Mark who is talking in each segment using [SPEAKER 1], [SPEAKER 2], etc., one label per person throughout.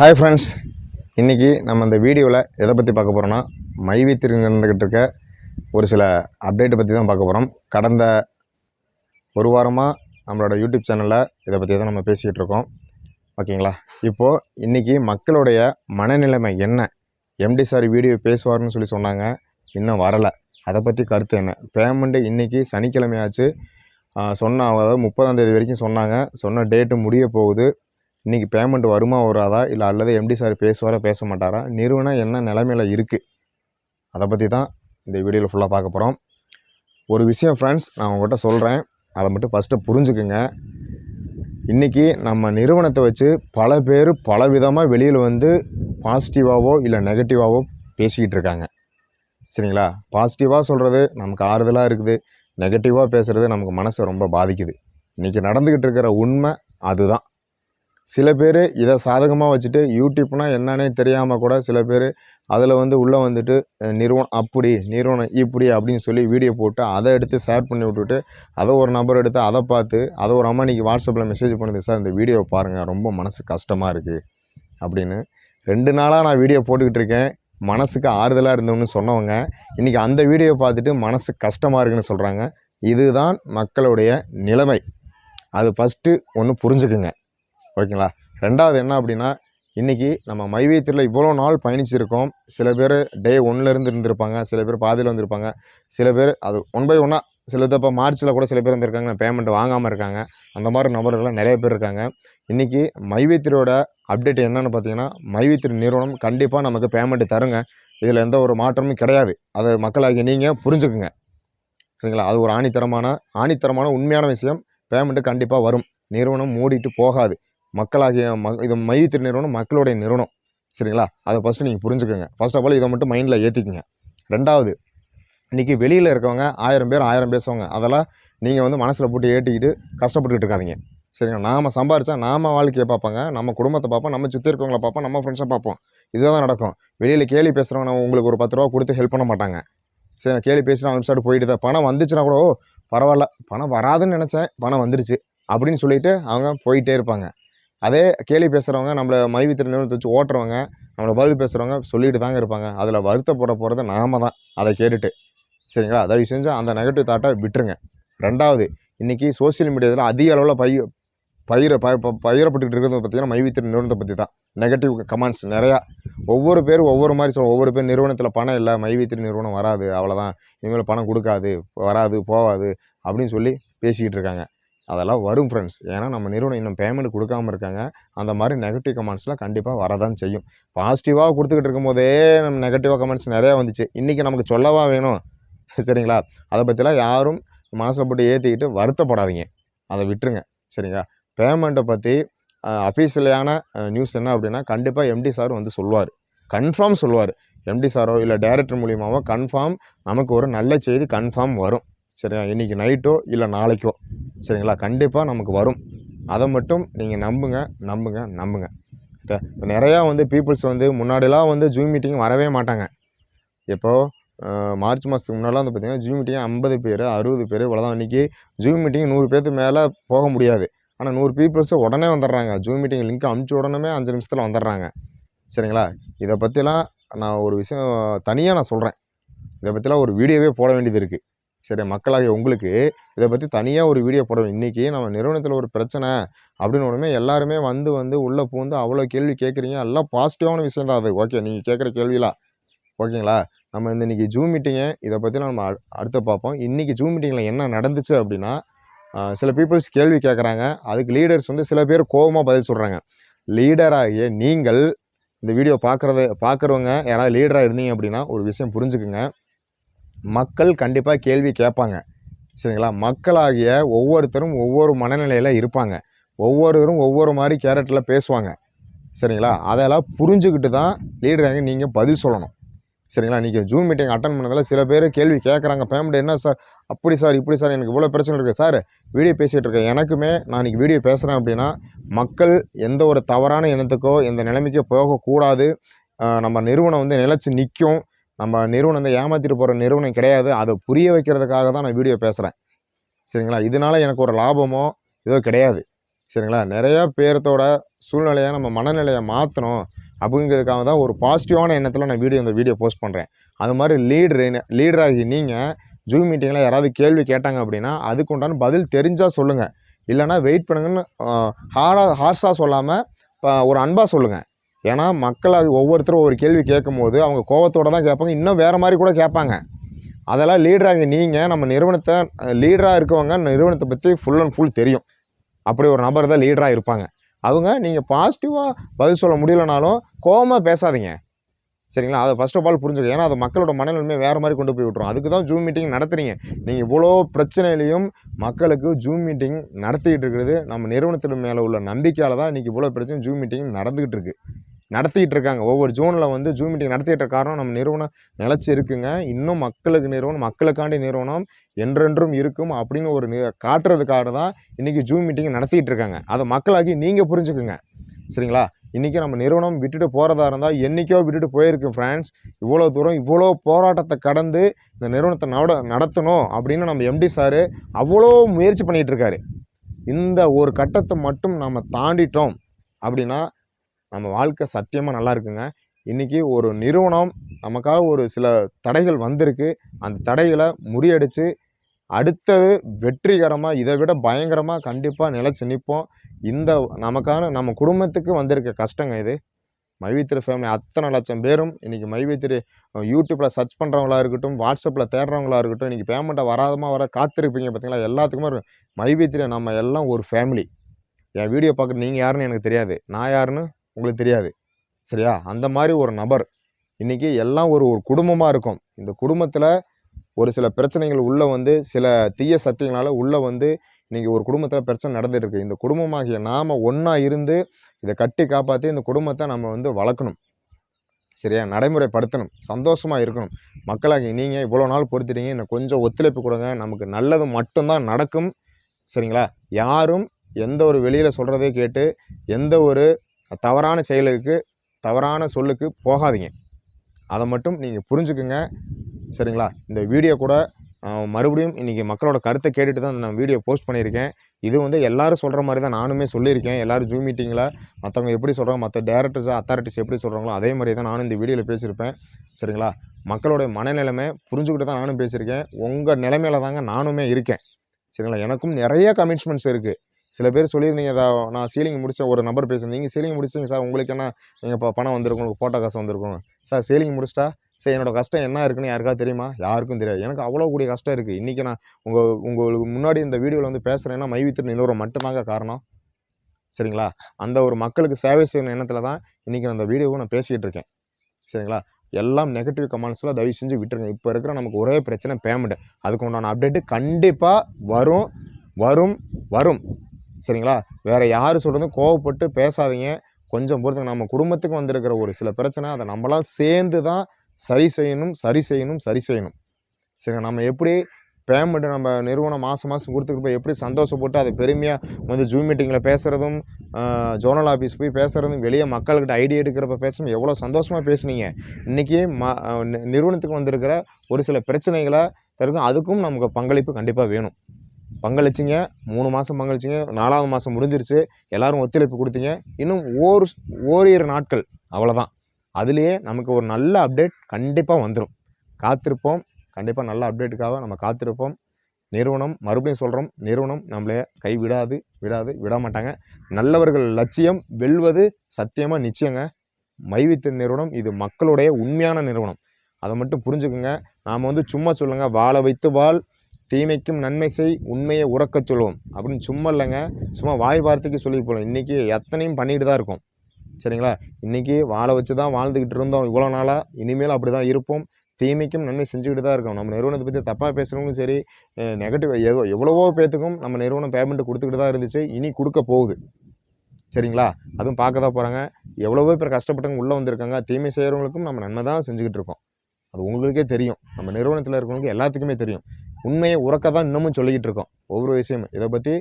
[SPEAKER 1] Hi friends இன்றைக்கி நம்ம இந்த வீடியோவில் எதை பற்றி பார்க்க போகிறோன்னா மைவித்திரி நடந்துக்கிட்டு இருக்க ஒரு சில அப்டேட்டை பற்றி தான் பார்க்க போகிறோம் கடந்த ஒரு வாரமாக நம்மளோட யூடியூப் சேனலில் இதை பற்றி தான் நம்ம பேசிக்கிட்டு இருக்கோம். ஓகேங்களா? இப்போது இன்றைக்கி மக்களுடைய மனநிலைமை என்ன? எம்டி சார் வீடியோ பேசுவார்னு சொல்லி சொன்னாங்க. இன்னும் வரலை. அதை பற்றி கருத்து என்ன? பேமெண்ட்டு இன்றைக்கி சனிக்கிழமையாச்சு. சொன்ன அதாவது முப்பதாம் தேதி வரைக்கும் சொன்னாங்க. சொன்ன டேட்டு முடிய போகுது. இன்றைக்கி பேமெண்ட் வருமா வராதா? இல்லை அல்லது எம்டி சார் பேசுவாரா பேச மாட்டாரா நிறுவனம் என்ன நிலைமையில் இருக்குது அதை பற்றி தான் இந்த வீடியோவில் ஃபுல்லாக பார்க்க போகிறோம் ஒரு விஷயம் ஃப்ரெண்ட்ஸ் நான் உங்கள்கிட்ட சொல்கிறேன் அதை மட்டும் ஃபஸ்ட்டு புரிஞ்சுக்குங்க. இன்றைக்கி நம்ம நிறுவனத்தை வச்சு பல பேர் பல விதமாக வெளியில் வந்து பாசிட்டிவாகவோ இல்லை நெகட்டிவாகவோ பேசிக்கிட்டு இருக்காங்க. சரிங்களா? பாசிட்டிவாக சொல்கிறது நமக்கு ஆறுதலாக இருக்குது. நெகட்டிவாக பேசுகிறது நமக்கு மனசை ரொம்ப பாதிக்குது. இன்றைக்கி நடந்துக்கிட்டு இருக்கிற உண்மை அதுதான். சில பேர் இதை சாதகமாக வச்சுட்டு யூடியூப்னால் என்னன்னே தெரியாமல் கூட சில பேர் அதில் வந்து உள்ளே வந்துட்டு நிறுவனம் அப்படி நிறுவனம் இப்படி அப்படின்னு சொல்லி வீடியோ போட்டு அதை எடுத்து ஷேர் பண்ணி விட்டுட்டு அதை ஒரு நபர் எடுத்து அதை பார்த்து அதை ஒரு அம்மா இன்றைக்கி வாட்ஸ்அப்பில் மெசேஜ் பண்ணுது சார் இந்த வீடியோ பாருங்கள் ரொம்ப மனசு கஷ்டமாக இருக்குது அப்படின்னு. ரெண்டு நாளாக நான் வீடியோ போட்டுக்கிட்டு இருக்கேன். மனசுக்கு ஆறுதலாக இருந்தோம்னு சொன்னவங்க இன்றைக்கி அந்த வீடியோ பார்த்துட்டு மனசு கஷ்டமாக இருக்குன்னு சொல்கிறாங்க இதுதான் மக்களுடைய நிலைமை. அது ஃபஸ்ட்டு ஒன்று புரிஞ்சுக்குங்க. ஓகேங்களா? ரெண்டாவது என்ன அப்படின்னா இன்றைக்கி நம்ம மைவேத்திரில் இவ்வளோ நாள் பயணிச்சிருக்கோம். சில பேர் டே ஒன்லேருந்து இருந்திருப்பாங்க சில பேர் பாதியில் வந்திருப்பாங்க. சில பேர் அது ஒன் பை ஒன்னாக சில இது இப்போ மார்ச்சில் கூட சில பேர் வந்திருக்காங்க பேமெண்ட் வாங்காமல் இருக்காங்க. அந்த மாதிரி நபர்கள்லாம் நிறைய பேர் இருக்காங்க. இன்றைக்கி மைவேத்திரியோட அப்டேட் என்னென்னு பார்த்தீங்கன்னா மைவேத்திரி நிறுவனம் கண்டிப்பாக நமக்கு பேமெண்ட் தருங்க. இதில் எந்த ஒரு மாற்றமும் கிடையாது. அதை மக்களாகி நீங்கள் புரிஞ்சுக்குங்க. சரிங்களா? அது ஒரு ஆணித்தரமான ஆணித்தரமான உண்மையான விஷயம். பேமெண்ட்டு கண்டிப்பாக வரும். நிறுவனம் மூடிட்டு போகாது. மக்களாகிய ம இது மைத்திரி நிறுவனம் மக்களுடைய நிறுவனம். சரிங்களா? அதை ஃபஸ்ட்டு நீங்கள் புரிஞ்சுக்கோங்க. ஃபஸ்ட் ஆஃப் ஆல் இதை மட்டும் மைண்டில் ஏற்றிக்குங்க ரெண்டாவது இன்றைக்கி வெளியில் இருக்கவங்க ஆயிரம் பேர் ஆயிரம் பேசுவாங்க. அதெல்லாம் நீங்கள் வந்து மனசில் போட்டு ஏற்றிக்கிட்டு கஷ்டப்பட்டுக்கிட்டு இருக்காதிங்க. சரிங்களா? நாம் சம்பாரித்தா நாம வாழ்க்கையை பார்ப்பாங்க. நம்ம குடும்பத்தை பார்ப்போம். நம்ம சுற்றி இருக்கவங்கள பார்ப்போம். நம்ம ஃப்ரெண்ட்ஸை பார்ப்போம். இதுதான் நடக்கும். வெளியில் கேலி பேசுகிறவங்க நம்ம உங்களுக்கு ஒரு பத்து ரூபா கொடுத்து ஹெல்ப் பண்ண மாட்டாங்க. சரி நான் கேலி பேசுகிறேன் அவன் சைடு போயிட்டு தான். பணம் வந்துச்சுன்னா கூட ஓ பரவாயில்ல. பணம் வராதுன்னு நினச்சேன். பணம் வந்துருச்சு. அப்படின்னு சொல்லிட்டு அவங்க போயிட்டே இருப்பாங்க. அதே கேலி பேசுகிறவங்க நம்மளை மைவித்திர நிறுவனத்தை வச்சு ஓட்டுறவங்க நம்மளை பதில் பேசுகிறவங்க சொல்லிட்டு தாங்க இருப்பாங்க. அதில் வருத்தப்பட போகிறது நாம தான். அதை கேட்டுட்டு. சரிங்களா? தயவு செஞ்சால் அந்த நெகட்டிவ் தாட்டை விட்டுருங்க. ரெண்டாவது இன்றைக்கி சோஷியல் மீடியாவில் அதிக அளவில் பயிர் பயிர ப ப- பயிரப்பட்டுக்கிட்டு இருக்கிறது பார்த்தீங்கன்னா மைவித்திர நிறுவனத்தை பற்றி தான். நெகட்டிவ் கமெண்ட்ஸ் நிறையா. ஒவ்வொரு பேரும் ஒவ்வொரு மாதிரி சொல்லுவோம் ஒவ்வொரு பேர் நிறுவனத்தில் பணம் இல்லை மைவித்திரி நிறுவனம் வராது அவ்வளோதான் இனிமேல் பணம் கொடுக்காது வராது போகாது அப்படின்னு சொல்லி பேசிக்கிட்டு இருக்காங்க. அதெல்லாம் வரும் ஃப்ரெண்ட்ஸ் ஏன்னா நம்ம நிறுவனம் இன்னும் பேமெண்ட் கொடுக்காம இருக்காங்க. அந்த மாதிரி நெகட்டிவ் கமெண்ட்ஸ்லாம் கண்டிப்பாக வரதான் செய்யும். பாசிட்டிவாக கொடுத்துக்கிட்டு இருக்கும்போதே நம்ம நெகட்டிவாக கமெண்ட்ஸ் நிறையா வந்துச்சு. இன்றைக்கி நமக்கு சொல்லவா வேணும்? சரிங்களா? அதை பற்றிலாம் யாரும் மனசில் போட்டு ஏற்றிக்கிட்டு வருத்தப்படாதீங்க. அதை விட்டுருங்க. சரிங்களா? பேமெண்ட்டை பற்றி அஃபீஷியலான நியூஸ் என்ன அப்படின்னா கண்டிப்பாக எம்டி சார் வந்து சொல்லுவார். கன்ஃபார்ம் சொல்லுவார். எம்டி சாரோ இல்லை டைரக்டர் மூலியமாகவோ கன்ஃபார்ம் நமக்கு ஒரு நல்ல செய்தி கன்ஃபார்ம் வரும். சரிங்களா இன்றைக்கி நைட்டோ இல்லை நாளைக்கோ. சரிங்களா? கண்டிப்பாக நமக்கு வரும். அதை மட்டும் நீங்கள் நம்புங்க நம்புங்க நம்புங்க. இப்போ நிறையா வந்து பீப்புள்ஸ் வந்து முன்னாடிலாம் வந்து ஜூம் மீட்டிங் வரவே மாட்டாங்க. இப்போது மார்ச் மாதத்துக்கு முன்னாடிலாம் வந்து பார்த்திங்கன்னா ஜூம் மீட்டிங் ஐம்பது பேர் அறுபது பேர் இவ்வளோதான் இன்றைக்கி ஜூம் மீட்டிங் நூறு பேர்த்து மேலே போக முடியாது. ஆனால் நூறு பீப்புள்ஸு உடனே வந்துடுறாங்க. ஜூம் மீட்டிங் லிங்க் அமுச்சு உடனே அஞ்சு நிமிஷத்தில் வந்துடுறாங்க. சரிங்களா? இதை பற்றிலாம் நான் ஒரு விஷயம் தனியாக நான் சொல்கிறேன் இதை பற்றிலாம் ஒரு வீடியோவே போட வேண்டியது இருக்குது சரி மக்களாகிய உங்களுக்கு இதை பற்றி தனியாக ஒரு வீடியோ போடணும். இன்றைக்கி நம்ம நிறுவனத்தில் ஒரு பிரச்சனை அப்படின்னு உடனே எல்லாருமே வந்து வந்து உள்ளே பூந்து அவ்வளோ கேள்வி கேட்குறீங்க. எல்லாம் பாசிட்டிவான விஷயம் தான் அது. ஓகே நீங்கள் கேட்குற கேள்விலாம் ஓகேங்களா நம்ம இந்த இன்றைக்கி ஜூம் மீட்டிங்கை இதை பற்றி நம்ம அடுத்து பார்ப்போம். இன்றைக்கி ஜூம் மீட்டிங்கில் என்ன நடந்துச்சு அப்படின்னா சில பீப்புள்ஸ் கேள்வி கேட்குறாங்க. அதுக்கு லீடர்ஸ் வந்து சில பேர் கோபமாக பதில் சொல்கிறாங்க லீடராகிய நீங்கள் இந்த வீடியோ பார்க்குறத பார்க்குறவங்க யாராவது லீடராக இருந்தீங்க அப்படின்னா ஒரு விஷயம் புரிஞ்சுக்குங்க. மக்கள் கண்டிப்பாக கேள்வி கேட்பாங்க. சரிங்களா? மக்களாகிய ஒவ்வொருத்தரும் ஒவ்வொரு மனநிலையில் இருப்பாங்க. ஒவ்வொருவரும் ஒவ்வொரு மாதிரி கேரக்டரில் பேசுவாங்க. சரிங்களா? அதெல்லாம் புரிஞ்சுக்கிட்டு தான் லீடராக நீங்கள் பதில் சொல்லணும். சரிங்களா? நீங்கள் ஜூம் மீட்டிங் அட்டன் பண்ணதில் சில பேர் கேள்வி கேட்குறாங்க. பேமெண்ட் என்ன சார்? அப்படி சார் இப்படி சார்? எனக்கு இவ்வளோ பிரச்சனை இருக்குது சார் வீடியோ பேசிகிட்டு இருக்கேன். எனக்குமே நான் இன்றைக்கி வீடியோ பேசுகிறேன் அப்படின்னா மக்கள் எந்த ஒரு தவறான எண்ணத்துக்கோ எந்த நிலைமைக்கோ போகக்கூடாது. நம்ம நிறுவனம் வந்து நிலச்சி நிற்கும் நம்ம நிறுவனம் வந்து ஏமாற்றிட்டு போகிற நிறுவனம் கிடையாது. அதை புரிய வைக்கிறதுக்காக தான் நான் வீடியோ பேசுகிறேன் சரிங்களா? இதனால் எனக்கு ஒரு லாபமோ ஏதோ கிடையாது. சரிங்களா? நிறையா பேர்த்தோட சூழ்நிலையை நம்ம மனநிலையை மாற்றணும் அப்படிங்கிறதுக்காக தான் ஒரு பாசிட்டிவான எண்ணத்தில் நான் வீடியோ இந்த வீடியோ போஸ்ட் பண்ணுறேன் அது மாதிரி லீடரு லீடராகி நீங்கள் ஜூம் மீட்டிங்கில் யாராவது கேள்வி கேட்டாங்க அப்படின்னா அதுக்கு உண்டான பதில் தெரிஞ்சால் சொல்லுங்கள் இல்லைன்னா வெயிட் பண்ணுங்கன்னு ஹார்டாக ஹார்ஷாக சொல்லாமல் ஒரு அன்பாக சொல்லுங்கள் ஏன்னா அது ஒவ்வொருத்தரும் ஒரு கேள்வி கேட்கும் போது அவங்க கோவத்தோடு தான் கேட்பாங்க. இன்னும் வேறு மாதிரி கூட கேட்பாங்க. அதெல்லாம் லீடராக நீங்கள் நம்ம நிறுவனத்தை லீடராக இருக்கவங்க நிறுவனத்தை பற்றி ஃபுல் அண்ட் ஃபுல் தெரியும். அப்படி ஒரு நபர் தான் லீடராக இருப்பாங்க. அவங்க நீங்கள் பாசிட்டிவாக பதில் சொல்ல முடியலனாலும் கோவமாக பேசாதீங்க. சரிங்களா? அதை ஃபஸ்ட் ஆஃப் ஆல் புரிஞ்சுக்க ஏன்னா அது மக்களோட மனநிலைமை வேறு மாதிரி கொண்டு போய் விட்ரும் அதுக்கு தான் ஜூம் மீட்டிங் நடத்துறீங்க. நீங்கள் இவ்வளோ பிரச்சனையிலையும் மக்களுக்கு ஜூம் மீட்டிங் நடத்திக்கிட்டு இருக்கிறது. நம்ம நிறுவனத்தின் மேலே உள்ள நம்பிக்கையால் தான் இன்றைக்கி இவ்வளோ பிரச்சனை ஜூம் மீட்டிங் நடந்துக்கிட்டு இருக்குது நடத்திக்கிட்டு இருக்காங்க ஒவ்வொரு ஜோனில் வந்து ஜூம் மீட்டிங் நடத்திட்டு காரணம் நம்ம நிறுவனம் நிலச்சி இருக்குங்க. இன்னும் மக்களுக்கு நிறுவனம் மக்களுக்காண்டி நிறுவனம் என்றென்றும் இருக்கும் அப்படின்னு ஒரு நி- காட்டுறதுக்காக தான் இன்றைக்கி ஜூம் மீட்டிங் நடத்திக்கிட்டு இருக்காங்க அதை மக்களாகி நீங்கள் புரிஞ்சுக்குங்க. சரிங்களா? இன்றைக்கி நம்ம நிறுவனம் விட்டுட்டு போகிறதா இருந்தால் என்றைக்கோ விட்டுட்டு போயிருக்கு ஃப்ரெண்ட்ஸ் இவ்வளோ தூரம் இவ்வளோ போராட்டத்தை கடந்து இந்த நிறுவனத்தை நட நடத்தணும் அப்படின்னு நம்ம எம்டி சார் அவ்வளோ முயற்சி பண்ணிகிட்ருக்காரு இந்த ஒரு கட்டத்தை மட்டும் நம்ம தாண்டிட்டோம் அப்படின்னா நம்ம வாழ்க்கை சத்தியமாக நல்லா இருக்குங்க. இன்றைக்கி ஒரு நிறுவனம் நமக்காக ஒரு சில தடைகள் வந்திருக்கு. அந்த தடைகளை முறியடித்து அடுத்தது வெற்றிகரமாக இதை விட பயங்கரமாக கண்டிப்பாக நிலச்சி நிற்போம் இந்த நமக்கான நம்ம குடும்பத்துக்கு வந்திருக்க கஷ்டங்க இது. மைவித்திரி ஃபேமிலி அத்தனை லட்சம் பேரும் இன்றைக்கி மைவித்திரி யூடியூப்பில் சர்ச் பண்ணுறவங்களா இருக்கட்டும் வாட்ஸ்அப்பில் தேடுறவங்களா இருக்கட்டும் இன்றைக்கி பேமெண்ட்டை வராதமாக வர காத்திருப்பீங்க பார்த்தீங்களா எல்லாத்துக்குமே ஒரு மைவித்திரி நம்ம எல்லாம் ஒரு ஃபேமிலி என் வீடியோ பார்க்குற நீங்கள் யாருன்னு எனக்கு தெரியாது. நான் யாருன்னு? உங்களுக்கு தெரியாது. சரியா? அந்த மாதிரி ஒரு நபர் இன்றைக்கி எல்லாம் ஒரு ஒரு குடும்பமாக இருக்கும். இந்த குடும்பத்தில் ஒரு சில பிரச்சனைகள் உள்ளே வந்து சில தீய சக்திகளால் உள்ளே வந்து இன்றைக்கி ஒரு குடும்பத்தில் பிரச்சனை நடந்துட்டு இந்த குடும்பமாகிய நாம் ஒன்றா இருந்து இதை கட்டி காப்பாற்றி இந்த குடும்பத்தை நம்ம வந்து வளர்க்கணும். சரியா? நடைமுறைப்படுத்தணும். சந்தோஷமாக இருக்கணும். மக்களாகி நீங்கள் இவ்வளோ நாள் பொறுத்துட்டீங்க இன்னும் கொஞ்சம் ஒத்துழைப்பு கொடுங்க. நமக்கு நல்லது மட்டும்தான் நடக்கும். சரிங்களா? யாரும் எந்த ஒரு வெளியில் சொல்கிறதே கேட்டு எந்த ஒரு தவறான செயலுக்கு தவறான சொல்லுக்கு போகாதீங்க. அதை மட்டும் நீங்கள் புரிஞ்சுக்குங்க. சரிங்களா? இந்த வீடியோ கூட மறுபடியும் இன்றைக்கி மக்களோட கருத்தை கேட்டுட்டு தான் நான் வீடியோ போஸ்ட் பண்ணியிருக்கேன். இது வந்து எல்லோரும் சொல்கிற மாதிரி தான் நானுமே சொல்லியிருக்கேன். எல்லாரும் ஜூம் மீட்டிங்கில் மற்றவங்க எப்படி சொல்கிறாங்க மற்ற டேரக்டர்ஸ் அத்தாரிட்டிஸ் எப்படி சொல்கிறாங்களோ அதே மாதிரி தான் நானும் இந்த வீடியோவில் பேசியிருப்பேன். சரிங்களா? மக்களோட மனநிலைமை புரிஞ்சுக்கிட்டு தான் நானும் பேசியிருக்கேன். உங்கள் நிலைமையில தாங்க நானுமே இருக்கேன். சரிங்களா? எனக்கும் நிறைய கமிட்மெண்ட்ஸ் இருக்குது சில பேர் சொல்லியிருந்தீங்க "இதா, நான் சீலிங் முடிச்ச ஒரு நபர் பேசுகிறேன் நீங்கள் சீலிங் முடிச்சிங்க சார். உங்களுக்கு என்ன நீங்கள் இப்போ பணம் வந்திருக்கும் உங்களுக்கு போட்டோ காசு வந்திருக்கும்? சார் சீலிங் முடிச்சிட்டா சரி என்னோட கஷ்டம் என்ன இருக்குன்னு யாருக்காவது தெரியுமா? யாருக்கும் தெரியாது. எனக்கு அவ்வளோ கூடிய கஷ்டம் இருக்குது இன்றைக்கி நான் உங்கள் உங்களுக்கு முன்னாடி இந்த வீடியோவில் வந்து பேசுகிறேன்னா மைவித்திரு நிலவரம் மட்டும்தாங்க காரணம். சரிங்களா? அந்த ஒரு மக்களுக்கு சேவை செய்யணும் எண்ணத்தில் தான் இன்றைக்கி நான் அந்த வீடியோவை நான் பேசிக்கிட்டு இருக்கேன். சரிங்களா? எல்லாம் நெகட்டிவ் கமெண்ட்ஸில் தயவு செஞ்சு விட்டுருங்க. இப்போ இருக்கிற நமக்கு ஒரே பிரச்சனை பேமெண்ட் அதுக்கு உண்டான அப்டேட்டு கண்டிப்பாக வரும் வரும் வரும். சரிங்களா? வேறு யார் சொல்கிறதும் கோவப்பட்டு பேசாதீங்க. கொஞ்சம் பொறுத்து நம்ம குடும்பத்துக்கு வந்திருக்கிற ஒரு சில பிரச்சனை அதை நம்மளாம் சேர்ந்து தான் சரி செய்யணும் சரி செய்யணும் சரி செய்யணும். சரிங்க. நம்ம எப்படி பேமெண்ட் நம்ம நிறுவனம் மாதம் மாதம் கொடுத்துட்டு போய் எப்படி சந்தோஷப்பட்டு அதை பெருமையாக வந்து ஜூம் மீட்டிங்கில் பேசுகிறதும் ஜோனல் ஆஃபீஸ் போய் பேசுகிறதும் வெளியே மக்கள்கிட்ட ஐடியா எடுக்கிறப்ப பேசணும் எவ்வளோ சந்தோஷமாக பேசுனீங்க. இன்றைக்கி ம நிறுவனத்துக்கு வந்திருக்கிற ஒரு சில பிரச்சனைகளை தருக்கும் அதுக்கும் நமக்கு பங்களிப்பு கண்டிப்பாக வேணும். பங்களிச்சிங்க. மூணு மாதம் பங்களிச்சிங்க. நாலாவது மாதம் முடிஞ்சிருச்சு. எல்லோரும் ஒத்துழைப்பு கொடுத்தீங்க. இன்னும் ஓர் ஓரிரு நாட்கள். அவ்வளோதான் அதுலேயே நமக்கு ஒரு நல்ல அப்டேட் கண்டிப்பாக வந்துடும் காத்திருப்போம். கண்டிப்பாக நல்ல அப்டேட்டுக்காக நம்ம காத்திருப்போம். நிறுவனம் மறுபடியும் சொல்கிறோம் நிறுவனம் நம்மளே கை விடாது விடாது விட மாட்டாங்க. நல்லவர்கள் லட்சியம் வெல்வது சத்தியமாக நிச்சயங்க. மைவித்த நிறுவனம் இது மக்களுடைய உண்மையான நிறுவனம். அதை மட்டும் புரிஞ்சுக்குங்க. நாம் வந்து சும்மா சொல்லுங்கள் வாழ வைத்து வாழ் தீமைக்கும் நன்மை செய் உண்மையை உறக்கச் சொல்லுவோம் அப்படின்னு சும்மா இல்லைங்க. சும்மா வாய் வார்த்தைக்கு சொல்லி போகலாம். இன்றைக்கி எத்தனையும் பண்ணிட்டு தான் இருக்கோம். சரிங்களா? இன்றைக்கி வாழை வச்சு தான் வாழ்ந்துக்கிட்டு இருந்தோம் இவ்வளோ நாளாக இனிமேல் அப்படி தான் இருப்போம். தீமைக்கும் நன்மை செஞ்சுக்கிட்டு தான் இருக்கோம். நம்ம நிறுவனத்தை பற்றி தப்பாக பேசுகிறவங்களும் சரி நெகட்டிவ் எதோ எவ்வளவோ பேத்துக்கும் நம்ம நிறுவனம் பேமெண்ட் கொடுத்துக்கிட்டு தான் இருந்துச்சு. இனி கொடுக்க போகுது. சரிங்களா? அதுவும் பார்க்க தான் போகிறாங்க எவ்வளவோ பேர் கஷ்டப்பட்டவங்க உள்ளே வந்திருக்காங்க. தீமை செய்கிறவங்களுக்கும் நம்ம நன்மை தான் செஞ்சுக்கிட்டு இருக்கோம். அது உங்களுக்கே தெரியும். நம்ம நிறுவனத்தில் இருக்கிறவங்களுக்கு எல்லாத்துக்குமே தெரியும். உண்மையை உறக்க தான் இன்னமும் சொல்லிக்கிட்டு இருக்கோம் ஒவ்வொரு விஷயமும். இதை பற்றி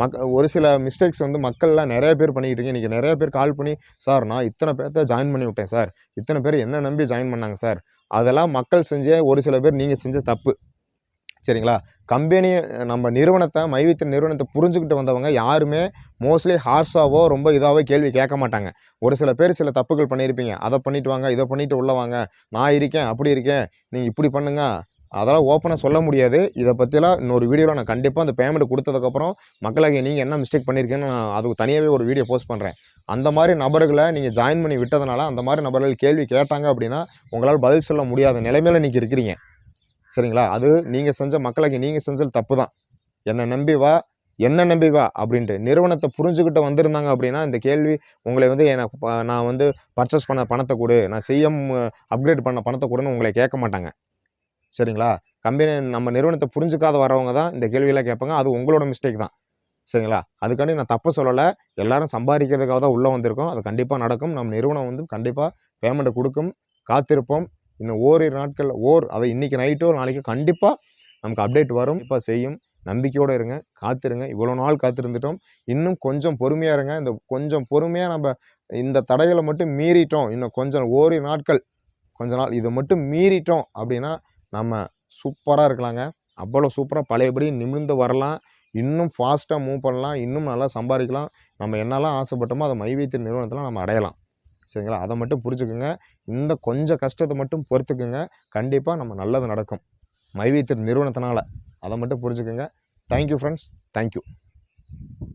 [SPEAKER 1] மக் ஒரு சில மிஸ்டேக்ஸ் வந்து மக்கள்லாம் நிறைய பேர் பண்ணிக்கிட்டு இருக்கேன் இன்றைக்கி நிறைய பேர் கால் பண்ணி சார் நான் இத்தனை பேர்த்த ஜாயின் பண்ணி விட்டேன் சார். இத்தனை பேர் என்ன நம்பி ஜாயின் பண்ணாங்க சார்? அதெல்லாம் மக்கள் செஞ்ச ஒரு சில பேர் நீங்கள் செஞ்ச தப்பு. சரிங்களா? கம்பெனியை நம்ம நிறுவனத்தை மைவித்த நிறுவனத்தை புரிஞ்சுக்கிட்டு வந்தவங்க யாருமே மோஸ்ட்லி ஹார்ஸாவோ ரொம்ப இதாகவோ கேள்வி கேட்க மாட்டாங்க. ஒரு சில பேர் சில தப்புகள் பண்ணியிருப்பீங்க. அதை பண்ணிட்டு வாங்க இதை பண்ணிட்டு உள்ள வாங்க. நான் இருக்கேன் அப்படி இருக்கேன். நீங்கள் இப்படி பண்ணுங்க. அதெல்லாம் ஓப்பனாக சொல்ல முடியாது. இதை பற்றிலாம் இன்னொரு வீடியோவில் நான் கண்டிப்பாக அந்த பேமெண்ட் கொடுத்ததுக்கப்புறம் மக்களாகிய நீங்கள் என்ன மிஸ்டேக் பண்ணியிருக்கீங்கன்னு நான் அதுக்கு தனியாகவே ஒரு வீடியோ போஸ்ட் பண்ணுறேன் அந்த மாதிரி நபர்களை நீங்கள் ஜாயின் பண்ணி விட்டதுனால அந்த மாதிரி நபர்கள் கேள்வி கேட்டாங்க அப்படின்னா உங்களால் பதில் சொல்ல முடியாத நிலைமையில் நீங்கள் இருக்கிறீங்க. சரிங்களா? அது நீங்கள் செஞ்ச மக்களுக்கு நீங்கள் செஞ்சது தப்பு தான். என்னை நம்பி வா என்ன நம்பி வா அப்படின்ட்டு நிறுவனத்தை புரிஞ்சுக்கிட்டு வந்திருந்தாங்க அப்படின்னா இந்த கேள்வி உங்களை வந்து எனக்கு ப- நான் வந்து பர்ச்சேஸ் பண்ண பணத்தை கொடு நான் சிஎம் அப்கிரேட் பண்ண பணத்தை கொடுன்னு உங்களை கேட்க மாட்டாங்க. சரிங்களா? கம்பெனி நம்ம நிறுவனத்தை புரிஞ்சுக்காத வரவங்க தான் இந்த கேள்வியெல்லாம் கேட்பாங்க. அது உங்களோட மிஸ்டேக் தான். சரிங்களா? அதுக்காண்டி நான் தப்பு சொல்லலை. எல்லாரும் சம்பாதிக்கிறதுக்காக தான் உள்ளே வந்திருக்கோம். அது கண்டிப்பாக நடக்கும். நம்ம நிறுவனம் வந்து கண்டிப்பாக பேமெண்ட்டை கொடுக்கும். காத்திருப்போம். இன்னும் ஓரிரு நாட்கள் ஓர் அதை இன்றைக்கி நைட்டோ நாளைக்கு கண்டிப்பாக நமக்கு அப்டேட் வரும். இப்போ செய்யும். நம்பிக்கையோடு இருங்க. காத்திருங்க. இவ்வளோ நாள் காத்திருந்துட்டோம். இன்னும் கொஞ்சம் பொறுமையாக இருங்க. இந்த கொஞ்சம் பொறுமையாக நம்ம இந்த தடைகளை மட்டும் மீறிட்டோம். இன்னும் கொஞ்சம் ஓரிரு நாட்கள் கொஞ்ச நாள் இதை மட்டும் மீறிட்டோம் அப்படின்னா நம்ம சூப்பராக இருக்கலாங்க. அவ்வளோ சூப்பராக பழையபடி நிமிர்ந்து வரலாம். இன்னும் ஃபாஸ்ட்டாக மூவ் பண்ணலாம். இன்னும் நல்லா சம்பாதிக்கலாம். நம்ம என்னெல்லாம் ஆசைப்பட்டோமோ அதை மைவைத்திய நிறுவனத்தில் நம்ம அடையலாம். சரிங்களா? அதை மட்டும் புரிஞ்சுக்குங்க. இந்த கொஞ்சம் கஷ்டத்தை மட்டும் பொறுத்துக்குங்க. கண்டிப்பாக நம்ம நல்லது நடக்கும். மைவைத்திய நிறுவனத்தினால. அதை மட்டும் புரிஞ்சுக்குங்க. Thank you friends thank you